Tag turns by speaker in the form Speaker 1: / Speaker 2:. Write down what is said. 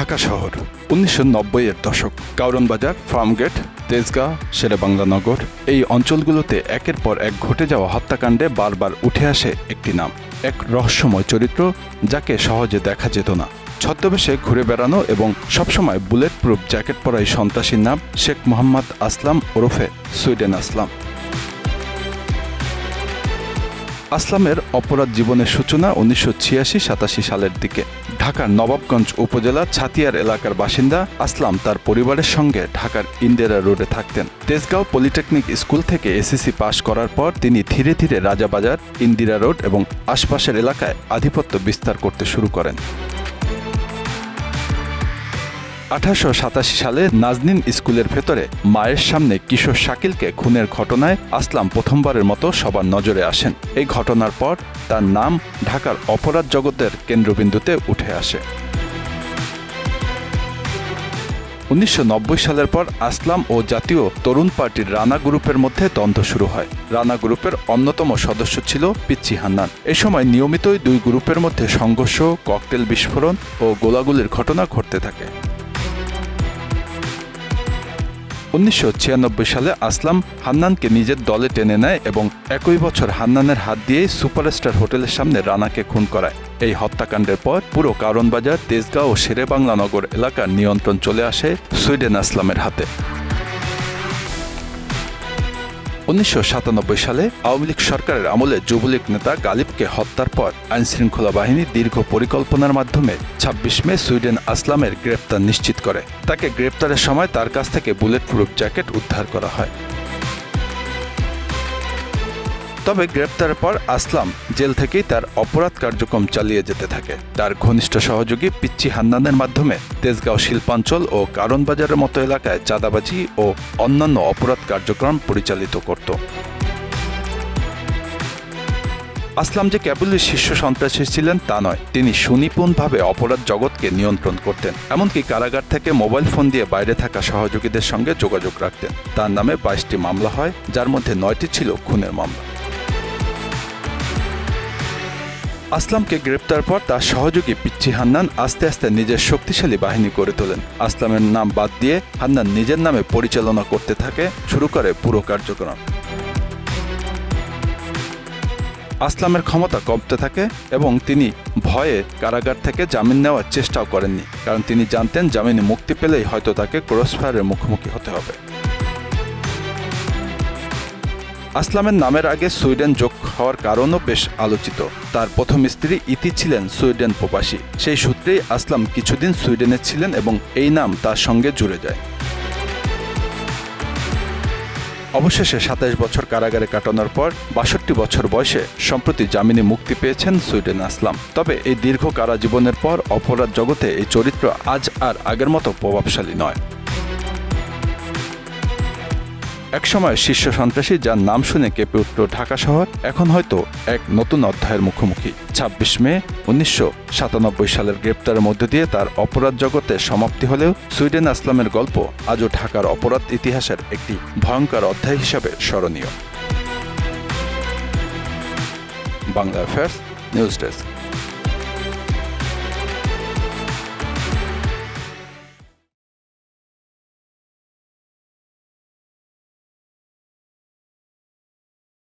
Speaker 1: ঢাকা শহর। উনিশশো নব্বই এর দশক কাউরন বাজার ফার্মগেট তেজগাঁ শেরেবাংলা নগর এই অঞ্চলগুলোতে একের পর এক ঘটে যাওয়া হত্যাকাণ্ডে বারবার উঠে আসে একটি নাম, এক রহস্যময় চরিত্র যাকে সহজে দেখা যেত না। ছদ্মবেশে ঘুরে বেড়ানো এবং সবসময় বুলেট প্রুফ জ্যাকেট পরা এই সন্ত্রাসীর নাম শেখ মোহাম্মদ আসলাম ওরফে সুইডেন আসলাম। আসলামের অপরাধ জীবনের সূচনা উনিশশো ছিয়াশি সাতাশি সালের দিকে। ঢাকার নবাবগঞ্জ উপজেলার ছাতিয়ার এলাকার বাসিন্দা আসলাম তার পরিবারের সঙ্গে ঢাকার ইন্দিরা রোডে থাকতেন। তেজগাঁও পলিটেকনিক স্কুল থেকে এসএসসি পাশ করার পর তিনি ধীরে ধীরে রাজাবাজার, ইন্দিরা রোড এবং আশপাশের এলাকায় আধিপত্য বিস্তার করতে শুরু করেন। আঠারোশো সাতাশি সালে নাজনিন স্কুলের ভেতরে মায়ের সামনে কিশোর শাকিলকে খুনের ঘটনায় আসলাম প্রথমবারের মতো সবার নজরে আসেন। এই ঘটনার পর তার নাম ঢাকার অপরাধ জগতের কেন্দ্রবিন্দুতে উঠে আসে। উনিশশো নব্বই সালের পর আসলাম ও জাতীয় তরুণ পার্টির রানা গ্রুপের মধ্যে দ্বন্দ্ব শুরু হয়। রানা গ্রুপের অন্যতম সদস্য ছিল পিচ্চি হান্নান। এ সময় নিয়মিতই দুই গ্রুপের মধ্যে সংঘর্ষ, ককটেল বিস্ফোরণ ও গোলাগুলির ঘটনা ঘটতে থাকে। উনিশশো ছিয়ানব্বই সালে আসলাম হান্নানকে নিজের দলে টেনে নেয় এবং একই বছর হান্নানের হাত দিয়ে সুপারস্টার হোটেলের সামনে রানাকে খুন করায়। এই হত্যাকাণ্ডের পর পুরো কারণবাজার, তেজগাঁও ও শেরেবাংলা নগর এলাকার নিয়ন্ত্রণ চলে আসে সুইডেন আসলামের হাতে। উনিশশো সাতানব্বই সালে আওয়ামী লীগ সরকারের আমলে যুবলীগ নেতা গালিবকে হত্যার পর আইনশৃঙ্খলা বাহিনী দীর্ঘ পরিকল্পনার মাধ্যমে ছাব্বিশ মে সুইডেন আসলামের গ্রেপ্তার নিশ্চিত করে। তাকে গ্রেপ্তারের সময় তার কাছ থেকে বুলেট প্রুফ জ্যাকেট উদ্ধার করা হয়। তবে গ্রেপ্তারের পর আসলাম জেল থেকেই তার অপরাধ কার্যক্রম চালিয়ে যেতে থাকে। তার ঘনিষ্ঠ সহযোগী পিচ্চি হান্নানের মাধ্যমে তেজগাঁও শিল্পাঞ্চল ও কারণবাজারের মতো এলাকায় চাঁদাবাজি ও অন্যান্য অপরাধ কার্যক্রম পরিচালিত করত। আসলাম যে কেবলই শীর্ষ সন্ত্রাসী ছিলেন তা নয়, তিনি সুনিপুণভাবে অপরাধ জগৎকে নিয়ন্ত্রণ করতেন, এমনকি কারাগার থেকে মোবাইল ফোন দিয়ে বাইরে থাকা সহযোগীদের সঙ্গে যোগাযোগ রাখতেন। তার নামে বাইশটি মামলা হয়, যার মধ্যে নয়টি ছিল খুনের মামলা। আসলামকে গ্রেপ্তার পর তার সহযোগী পিচ্ছি হান্নান আস্তে আস্তে নিজের শক্তিশালী বাহিনী গড়ে তোলেন। আসলামের নাম বাদ দিয়ে হান্নান নিজের নামে পরিচালনা করতে থাকে, শুরু করে পুরো কার্যক্রম। আসলামের ক্ষমতা কমতে থাকে এবং তিনি ভয়ে কারাগার থেকে জামিন নেওয়ার চেষ্টাও করেননি, কারণ তিনি জানতেন জামিনে মুক্তি পেলেই হয়তো তাকে ক্রসফায়ারের মুখোমুখি হতে হবে। আসলামের নামের আগে সুইডেন যোগ হওয়ার কারণও বেশ আলোচিত। তার প্রথম স্ত্রী ইতি ছিলেন সুইডেন প্রবাসী। সেই সূত্রেই আসলাম কিছুদিন সুইডেনে ছিলেন এবং এই নাম তার সঙ্গে জুড়ে যায়। অবশেষে সাতাশ বছর কারাগারে কাটানোর পর বাষট্টি বছর বয়সে সম্প্রতি জামিনে মুক্তি পেয়েছেন সুইডেন আসলাম। তবে এই দীর্ঘ কারা জীবনের পর অপরাধ জগতে এই চরিত্র আজ আর আগের মতো প্রভাবশালী নয়। একসময় শীর্ষ সন্ত্রাসী যার নাম শুনে কেঁপে উঠল ঢাকা শহর, এখন হয়তো এক নতুন অধ্যায়ের মুখোমুখি। ছাব্বিশ মে উনিশশো সাতানব্বই সালের গ্রেপ্তারের মধ্য দিয়ে তার অপরাধ জগতে সমাপ্তি হলেও সুইডেন আসলামের গল্প আজও ঢাকার অপরাধ ইতিহাসের একটি ভয়ঙ্কর অধ্যায় হিসাবে স্মরণীয়। Bangla affairs news desk